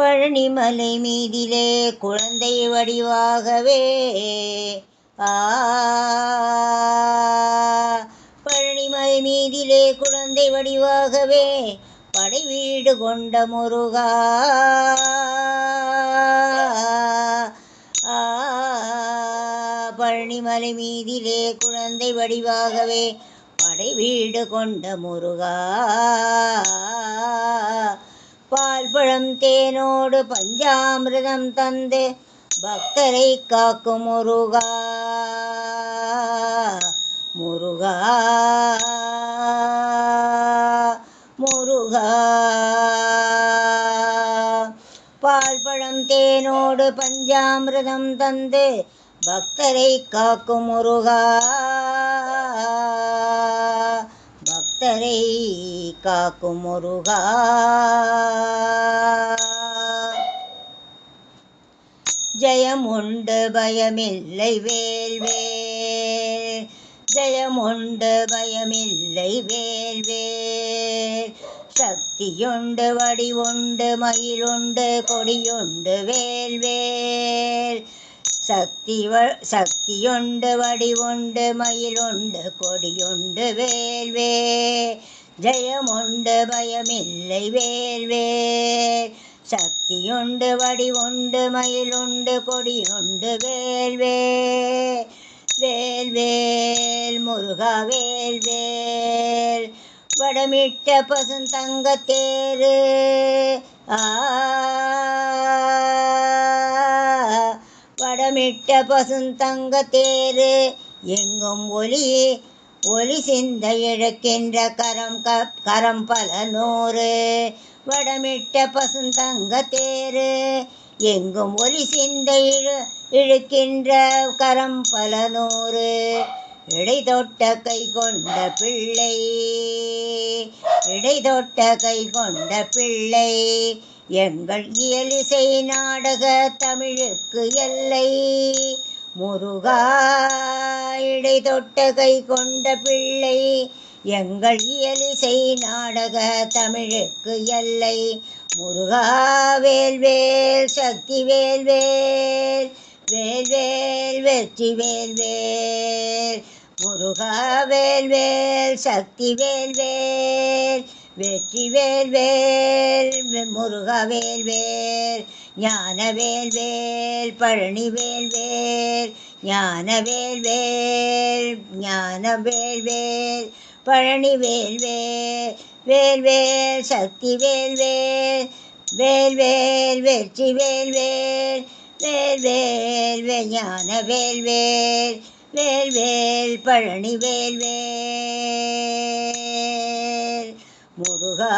பழனிமலை மீதிலே குழந்தை வடிவாகவே. ஆ பழனிமலை மீதிலே குழந்தை வடிவாகவே. படை வீடு கொண்ட முருகா. பழனிமலை மீதிலே குழந்தை வடிவாகவே. படை வீடு கொண்ட முருகா. பால் பழம் தேனோடு பஞ்சாமிரதம் தந்து பக்தரை காக்கும் முருகா. முருகா. முருகா. பால் பழம் தேனோடு பஞ்சாமிரதம் தந்து பக்தரை காக்கும் முருகா. பக்தரை காக்கும் முருகா. ஜெயமுண்டு பயமில்லை வேல்வேல் ஜெயமுண்டு பயமில்லை வேல்வேல் சக்தியுண்டு வடிவுண்டு மயிலுண்டு கொடியுண்டு வேல்வேல் சக்தி வ சக்தியுண்டு வடிவுண்டு மயிலுண்டு கொடியுண்டு வேல்வே. ஜெயமுண்டு பயமில்லை வேல்வே. சக்தியுண்டு வடிவுண்டு மயிலுண்டு கொடியுண்டு வேல்வே. வேல்வேல் முருகா வேல்வேல். வடமிட்ட பசுந்தங்கத்தேரு ஆ முத்தமிட்ட பசுந்தங்க தேரு எங்கும் ஒலி ஒளி சிந்த இழக்கின்ற கரம் க கரம் பல நூறு. வடமிட்ட பசுந்தங்க தேரு எங்கும் ஒளி சிந்த இழு இழுக்கின்ற கரம் பல நூறு. இடைதொட்ட கை கொண்ட பிள்ளை இடைதொட்ட கை கொண்ட பிள்ளை எங்கள் இயலிசை நாடக தமிழுக்கு எல்லை. முருகா இடை தொட்ட கை கொண்ட பிள்ளை. எங்கள் இயலிசை நாடக தமிழுக்கு எல்லை. முருகா வேல்வேல் சக்தி வேல்வேல் வேல்வேல் வெற்றி வேல்வேல் முருகா வேல்வேல் சக்தி வேல்வேல் வெற்றி வேல்வேல் முருகா வேல்வேல் ஞான வேல்வேல் பழனி வேல்வேல் ஞான வேல்வேல் ஞான வேல் பழனி வேல்வேல் வேல் சக்தி வேல் வேல்வேல் வெற்றி வேல் வேல்வேல் வே வேல் வேல் வேல் பழனி வேல் முருகா.